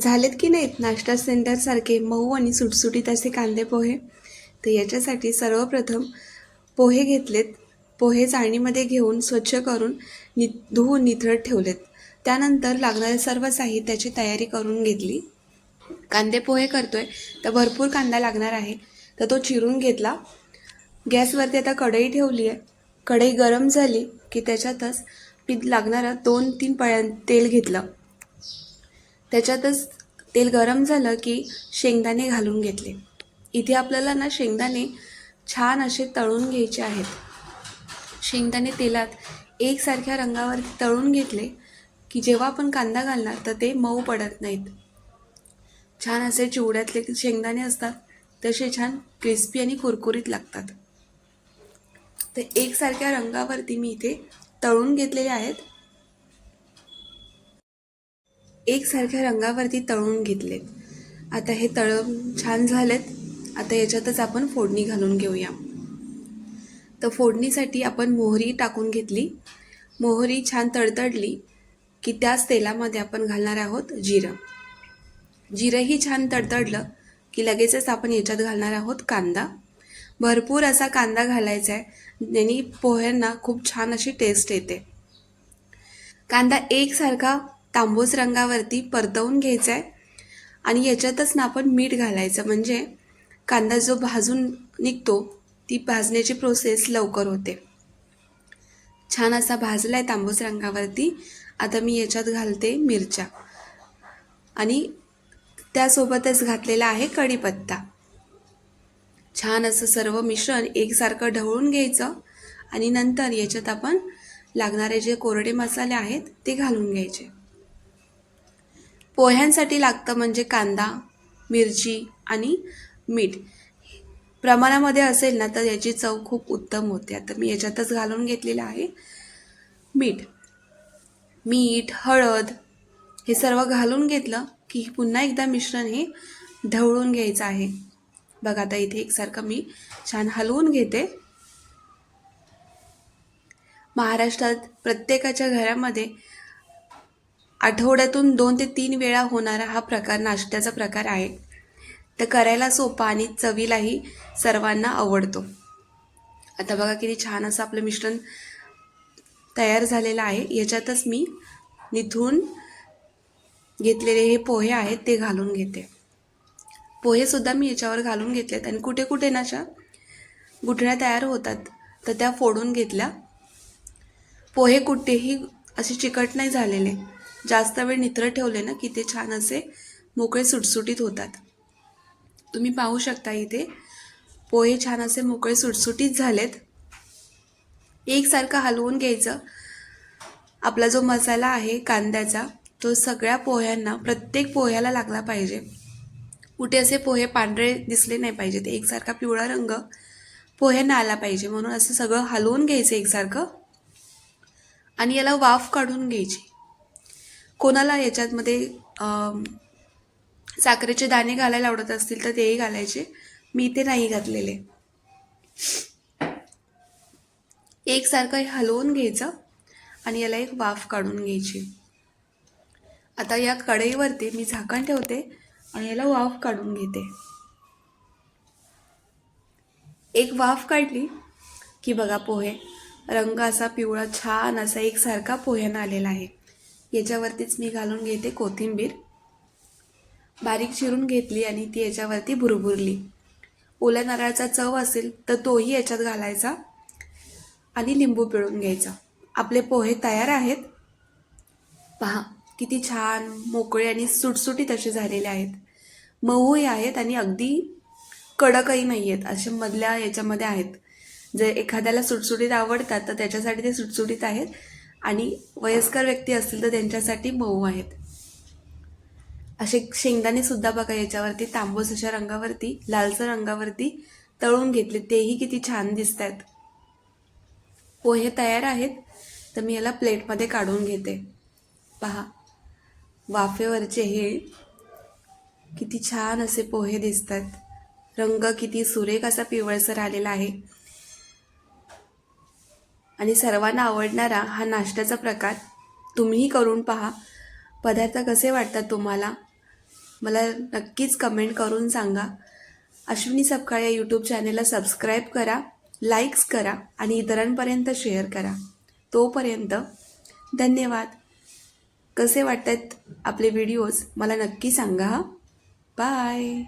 झालेत की नाहीत? नाश्ता सेंटरसारखे मऊ आणि सुटसुटीत असे कांदे पोहे. तर याच्यासाठी सर्वप्रथम पोहे घेतलेत. पोहे चाळणीमध्ये घेऊन स्वच्छ करून नि धुवून निथळत ठेवलेत. त्यानंतर लागणारे सर्व साहित्याची तयारी करून घेतली. कांदे पोहे करतोय तर भरपूर कांदा लागणार आहे. तर तो चिरून घेतला. गॅसवरती आता कढई ठेवली आहे. कढई गरम झाली की त्याच्यातच पीठ लागणारं दोन तीन पळ्या तेल घेतलं. त्याच्यातच तेल गरम झालं की शेंगदाणे घालून घेतले. इथे आपल्याला ना शेंगदाणे छान असे तळून घ्यायचे आहेत. शेंगदाणे तेलात एकसारख्या रंगावर तळून घेतले की जेव्हा आपण कांदा घालणार तर ते मऊ पडत नाहीत. छान असे चिवड्यातले शेंगदाणे असतात तसे छान क्रिस्पी आणि कुरकुरीत लागतात. तर एकसारख्या रंगावरती मी इथे तळून घेतलेले आहेत. एकसारख्या रंगावरती तळून घेतलेत. आता हे तळून छान झालेत. आता याच्यातच आपण फोडणी घालून घेऊया. तर फोडणीसाठी आपण मोहरी टाकून घेतली. मोहरी छान तडतडली की त्याच तेलामध्ये आपण घालणार आहोत जिरं. जिरंही छान तडतडलं की लगेचच आपण याच्यात घालणार आहोत कांदा. भरपूर असा कांदा घालायचा आहे. ज्यानी पोह्यांना खूप छान अशी टेस्ट येते. कांदा एकसारखा तांबूस रंगावरती परतवून घ्यायचा आहे आणि याच्यातच ना आपण मीठ घालायचं. म्हणजे कांदा जो भाजून निघतो ती भाजण्याची प्रोसेस लवकर होते. छान असा भाजला आहे तांबूस रंगावरती. आता मी याच्यात घालते मिरच्या. आणि त्यासोबतच घातलेला आहे कढीपत्ता. छान असं सर्व मिश्रण एकसारखं ढवळून घ्यायचं. आणि नंतर याच्यात आपण लागणारे जे कोरडे मसाले आहेत ते घालून घ्यायचे. पोह्यांसाठी लागतं म्हणजे कांदा मिरची आणि मीठ. प्रमाणामध्ये असेल ना तर याची चव खूप उत्तम होते. आता मी याच्यातच घालून घेतलेलं आहे. मीठ. मीठ हळद हे सर्व घालून घेतलं की पुन्हा एकदा मिश्रण हे ढवळून घ्यायचं आहे. बघा आता इथे एकसारखं मी छान हलवून घेते. महाराष्ट्रात प्रत्येकाच्या घरामध्ये आठवड्यातून दोन ते तीन वेळा होणारा हा प्रकार नाश्त्याचा प्रकार आहे. तर करायला सोपा आणि चवीलाही सर्वांना आवडतो. आता बघा किती छान असं आपलं मिश्रण तयार झालेलं आहे. याच्यातच मी निथून घेतलेले हे पोहे आहेत ते घालून घेते. पोहेसुद्धा मी याच्यावर घालून घेतलेत आणि कुठे कुठे नाशा गुठळ्या तयार होतात तर त्या फोडून घेतल्या. पोहे कुठेही असे चिकट नाही झालेले. जास्त वेळ नित्र ठेवले ना की ते छान असे मोकळे सुटसुटीत होतात. तुम्ही पाहू शकता इथे पोहे छान असे मोकळे सुटसुटीत झालेत. एकसारखं हलवून घ्यायचं. आपला जो मसाला आहे कांद्याचा तो सगळ्या पोह्यांना प्रत्येक पोह्याला लागला पाहिजे. कुठे असे पोहे पांढरे दिसले नाही पाहिजेत एकसारखा पिवळा रंग पोह्यांना आला पाहिजे. म्हणून असं सगळं हलवून घ्यायचं एकसारखं. आणि याला वाफ काढून घ्यायची. कोणाला याच्यातमध्ये साखरेचे दाणे घालायला आवडत असतील तर तेही घालायचे. मी ते नाही घातलेले. एकसारखं हे हलवून घ्यायचं आणि याला एक वाफ काढून घ्यायची. आता या कढईवरती मी झाकण ठेवते आणि याला वाफ काढून घेते. एक वाफ काढली की बघा पोहे रंग असा पिवळा छान असा एकसारखा पोह्यानं आलेला आहे. याच्यावरतीच मी घालून घेते कोथिंबीर. बारीक चिरून घेतली आणि ती याच्यावरती भुरभुरली. ओल्या नारळाचा चव असेल तर तोही याच्यात घालायचा आणि लिंबू पिळून घ्यायचा. आपले पोहे तयार आहेत. पहा किती छान मोकळे आणि सुटसुटीत असे झालेले आहेत. मऊही आहेत आणि अगदी कडकही नाही आहेत असे मधल्या याच्यामध्ये आहेत. जर एखाद्याला सुटसुटीत आवडतात तर त्याच्यासाठी ते सुटसुटीत आहेत. आणि वयस्कर व्यक्ती असतील तर त्यांच्यासाठी मऊ आहेत. असे शेंगदाणे सुद्धा बघा याच्यावरती तांबूस अशा रंगावरती लालसर रंगावरती तळून घेतले. तेही किती छान दिसत आहेत पोहे तयार आहेत तर मी याला प्लेटमध्ये काढून घेते. पहा वाफेवरचे हे किती छान असे पोहे दिसतात रंग किती सुरेख असा पिवळसर आलेला आहे. आणि सर्वांना आवडणारा हा नाश्त्याचा प्रकार तुम्हीही करून पहा. पदार्थ कसे वाटतात तुम्हाला? मला नक्कीच कमेंट करून सांगा. अश्विनी सपकाळ या यूट्यूब चॅनेलला सबस्क्राईब करा लाईक्स करा आणि इतरांपर्यंत शेअर करा. तोपर्यंत धन्यवाद. कसे वाटतात आपले व्हिडिओज मला नक्की सांगा. हां बाय